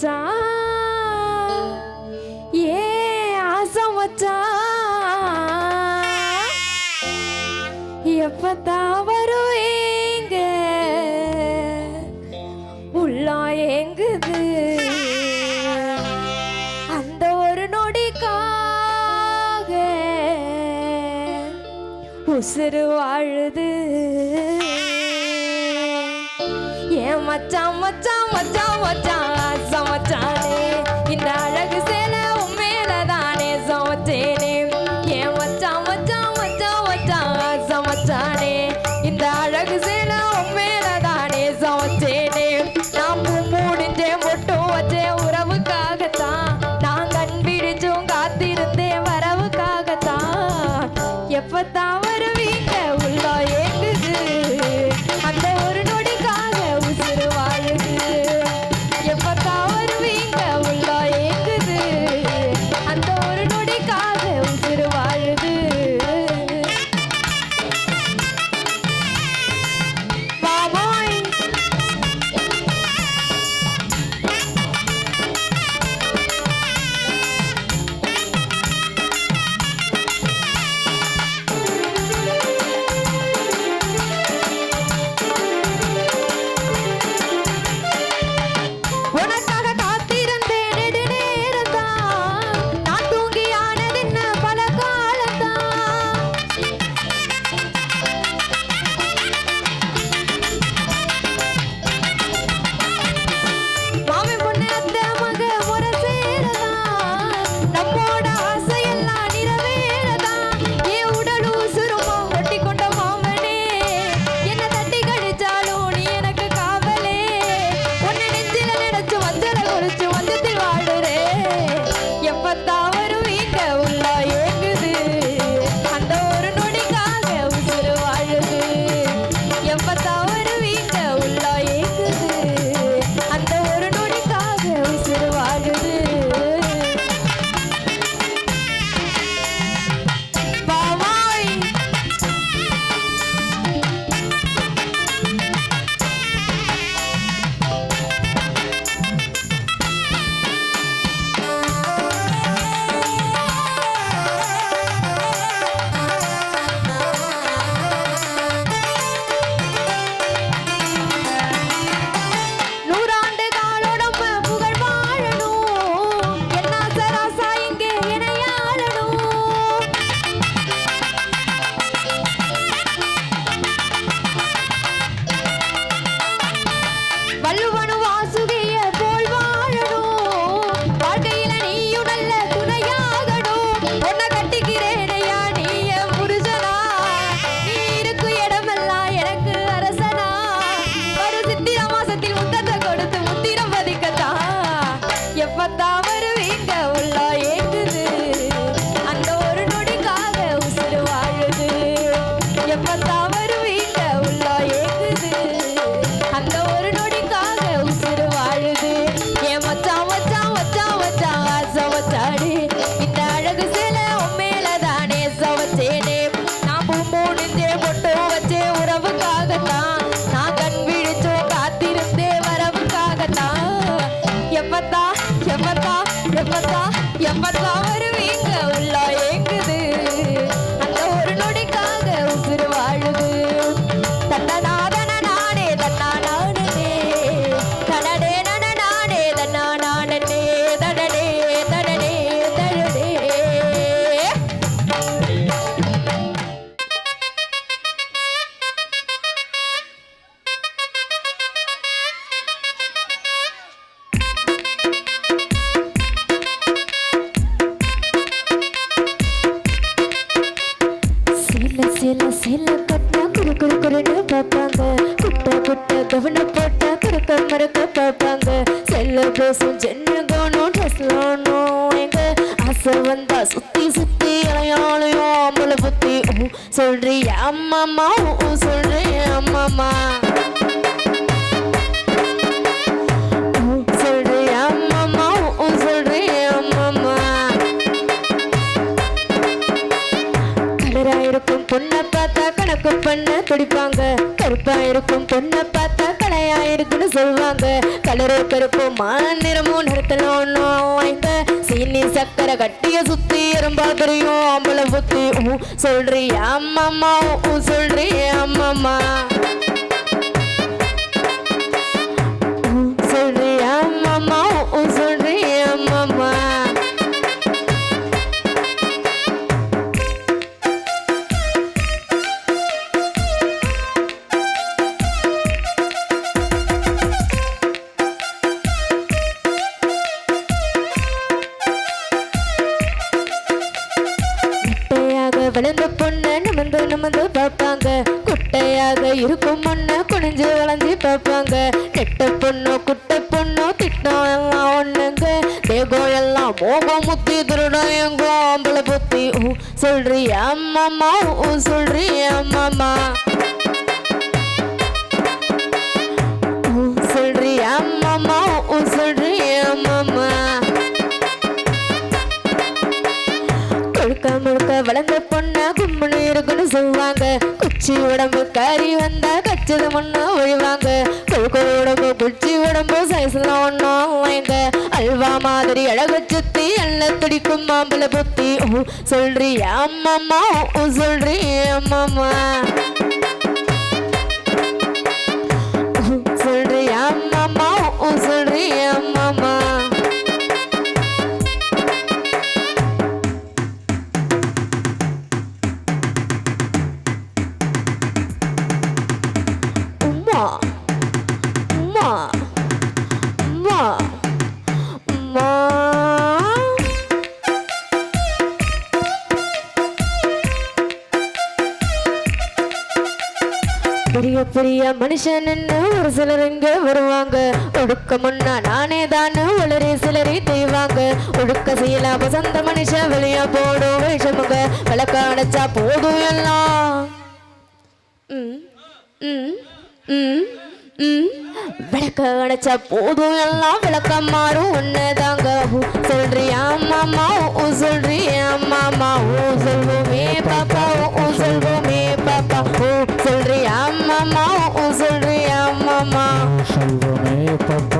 மச்சான் ஏ ஆசை மச்சான் வரும் வருவீங்க உள்ளா ஏங்குது. அந்த ஒரு நொடிக்காக உசுறு வாழுது. மச்சான் மச்சான் மச்சான் மச்சான் ஆசை மச்சானே. இந்த அழகு சேலை உன் மேலதானே சமைச்சேனே ஏன் மச்சான் மச்சான் மச்சான் மச்சான் ஆசை மச்சானே. இந்த அழகு சேலை உன் மேலதானே சமைச்சேனே நான் பூ முடிஞ்சேன் மட்டும் வச்சேன் உறவுக்காகத்தான். நான் கண் பிடிச்சும் காத்திருந்தேன் வரவுக்காகத்தான். எப்பத்தான் எப்பத்தான் எப்பத்தான் வருவீங்க உள்ள ஏங்குது? அந்த ஒரு நொடிக்காக உசுறு வாழுது. எப்பத்தான் வருவீங்க உள்ள ஏங்குது? அந்த ஒரு நொடிக்காக உசுறு வாழுது. ஏன் மச்சான் மச்சான் மச்சான் மச்சான் ஆசை மச்சாடி இந்த அழகு சேலை உன் மேலதானே சவச்சேனே. நான் பூ மூணுஞ்சே பொட்டு வச்சே உறவுக்காகத்தான். நான் கண் விழிச்சோ காத்திருந்தே வரவுக்காகத்தான். எப்பத்தா எப்பத்தா மறுக்க செல்ல பேசும் ஜென்னுகானும் ட்ரெஸ்லானும் எங்க ஆசை வந்தா சுத்தி சுத்தி அலையாளையும் அம்பளை பத்தி ஊ சொல்றிய அம்மாமா ஊ சொல்றிய அம்மாமா ஊ பொண்ணை பார்த்தா கணக்கு பண்ண துடிப்பாங்க. கருப்பா இருக்கும் பொண்ணை சொல்லுவாங்க கலரு கருப்பு மாநிறமும் நிறத்துல ஒன்றும் வாய்ந்த. சீனி சக்கரை கட்டிய சுத்தி எறும்பா தெரியும். அம்பளை புத்தி ஊ சொல்றியா அம்மம்மா? ஊ சொல்றியா அம்மம்மா? நிமிந்து பார்ப்பாங்க. குட்டையாக இருக்கும் பொண்ணை குனிஞ்சு வளைஞ்சு பார்ப்பாங்க. கெட்ட பொண்ணு குட்டை பொண்ணு திட்டம் எல்லாம் ஒண்ணுங்க. தேகம் எல்லாம் மோகம் முத்தி திருடம் எங்கோ ஆம்பளை புத்தி. சொல்றியா அம்மாமா சொல்றியா அம்மாமா குச்சி உடம்பு கறி வந்தா கச்சது மண்ணா ஒழிவாங்க கொழுக்க உடம்பு குச்சி உடம்பு சைஸ்லாம் ஒன்றும் வாங்க அல்வா மாதிரி அழக சுத்தி எல்ல துடிக்கும் மாம்பழ புத்தி. சொல்றியா அம்மம்மா? சொல்றியா அம்மம்மா? பெரிய பெரிய மனுஷன் ஒரு சிலர் இங்க வருவாங்க. ஒடுக்க முன்னா நானே தானே வளரே சிலரை தெய்வாங்க. ஒடுக்க செய்யல வசந்த மனுஷன் வெளியா போடும் விஷமுக. விளக்க அடைச்சா போதும் எல்லாம். ம் ம். விளக்க அடைச்ச போதும் எல்லாம் விளக்கம் மாறும். ஒன்னதாங்க சொல்றியா மாமா ஊ சொல்றியா மாமா ஊ சொல்வோமே பாப்பா ஊ சொல்வோமே பாப்பா. ஊ சொல்றியா மாமா ஊ சொல்றியா மாமா சொல்வோமே பாப்பா.